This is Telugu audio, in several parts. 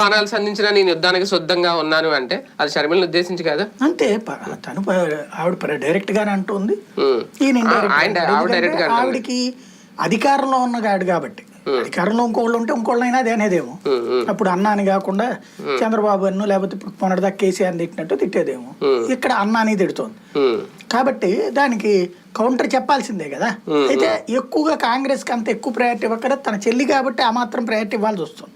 ప్రాణాలు సంధించిన నేను యుద్ధానికి సిద్ధంగా ఉన్నాను అంటే అది షర్మిలను ఉద్దేశించి కదా? అంతే ప- తను ప- ఆవిడ ప- డైరెక్ట్ గానే అంటుంది. ఉమ్. ఈయన ఆ, indirect ఆయన గా. ఆవిడ ఎందుకంటే డైరెక్ట్గా అంటుంది. ఆవిడకి అధికారంలో ఉన్నగాడు కాబట్టి. అధికారంలో ఇంకోళ్ళు ఉంటే ఇంకోళ్ళైనా అదే అనేదేమో. ఉమ్, ఉమ్, అప్పుడు అన్న అని కాకుండా చంద్రబాబు అన్ను లేకపోతే ఇప్పుడు మొన్నటిదాకా కేసీఆర్ తిట్టినట్టు తిట్టేదేమో. ఇక్కడ అన్న అని తిడుతోంది. ఉమ్, కాబట్టి దానికి కౌంటర్ చెప్పాల్సిందే కదా. అయితే ఎక్కువగా కాంగ్రెస్కి అంత ఎక్కువ ప్రయారిటీ ఇవ్వకరా తన చెల్లి కాబట్టి ఆ మాత్రం ప్రయారిటీ ఇవ్వాల్సి వస్తుంది.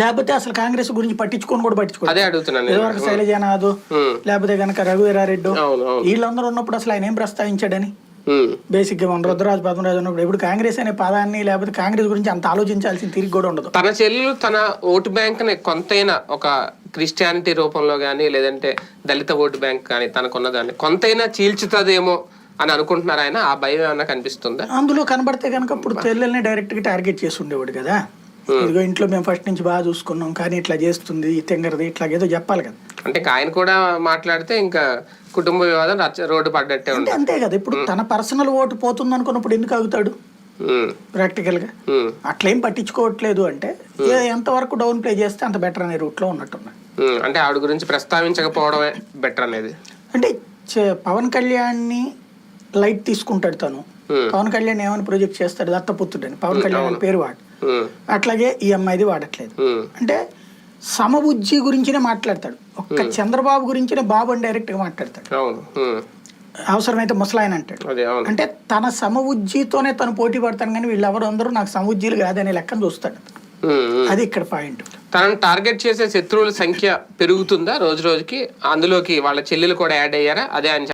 లేకపోతే అసలు కాంగ్రెస్ గురించి పట్టించుకొని కూడా పట్టించుకోవాలి అదే అడుగుతున్నాను. ఇదివరకు శైలజానాథ్ లేకపోతే కనుక రఘువీరారెడ్డి వీళ్ళందరూ ఉన్నప్పుడు అసలు ఆయన ఏం ప్రస్తావించాడని? బేసిక్గా మన రుద్రరాజు పద్మరాజు ఉన్నప్పుడు ఇప్పుడు కాంగ్రెస్ అనే పదాన్ని లేకపోతే కాంగ్రెస్ గురించి అంత ఆలోచించాల్సిన తిరిగి కూడా ఉండదు. తన చెల్లెలు తన ఓటు బ్యాంక్ని కొంతైనా ఒక క్రిస్టియానిటీ రూపంలో కానీ లేదంటే దళిత ఓటు బ్యాంక్ కానీ తనకున్న దాన్ని కొంతైనా చీల్చుతుందేమో అని అనుకుంటున్నారు ఆయన ఆ భయం ఏమన్నా కనిపిస్తుందా? అందులో కనబడితే కనుక ఇప్పుడు చెల్లెల్ని డైరెక్ట్గా టార్గెట్ చేసి ఉండేవాడు కదా. ఇదిగో ఇంట్లో మేము ఫస్ట్ నుంచి బాగా చూసుకున్నాం కానీ ఇట్లా చేస్తుంది ఈ తింగరది ఇట్లా ఏదో చెప్పాలి కదా. అంటే ఆయన కూడా మాట్లాడితే ఇంకా కుటుంబ వివాదం రోడ్డు పడ్డట్టే ఉంటుంది. అంతే కదా ఇప్పుడు తన పర్సనల్ ఓటు పోతుంది అనుకున్నప్పుడు ఎందుకు ఆగుతాడు? ఉమ్, ప్రాక్టికల్గా. అట్లేం పట్టించుకోవట్లేదు అంటే ఏ- ఎంతవరకు డౌన్ ప్లే చేస్తే అంత బెటర్ అనే రూట్లో ఉన్నట్టున్నాడు ఉమ్, అంటే ఆవిడ గురించి ప్రస్తావించకపోవడమే బెటర్ అనేది. అంటే పవన్ కళ్యాణ్ని లైట్ తీసుకుంటాడు తను. పవన్ కళ్యాణ్ ఏమని ప్రొజెక్ట్ చేస్తాడు దత్తపుత్రుడని. పవన్ కళ్యాణ్ అని పేరు వాడు. అట్లాగే ఈ అమ్మాయిది వాడట్లేదు. అంటే సమబుజ్జి గురించినే మాట్లాడతాడు. ఒక్క చంద్రబాబు గురించినే బాబు అని డైరెక్ట్గా మాట్లాడతాడు అవసరమైతే ముసలాయన అంటాడు. అంటే తన సమబుజ్జితోనే తను పోటీ పడతాను కానీ వీళ్ళెవరు అందరూ నాకు సమబుజ్జీలు కాదనే లెక్కను చూస్తాడు. అది ఇక్కడ పాయింట్. తనను టార్గెట్ చేసే శత్రువుల సంఖ్య పెరుగుతుందా రోజు రోజుకి? అందులోకి వాళ్ళ చెల్లెలు కూడా యాడ్ అయ్యారా? అదే ఆయన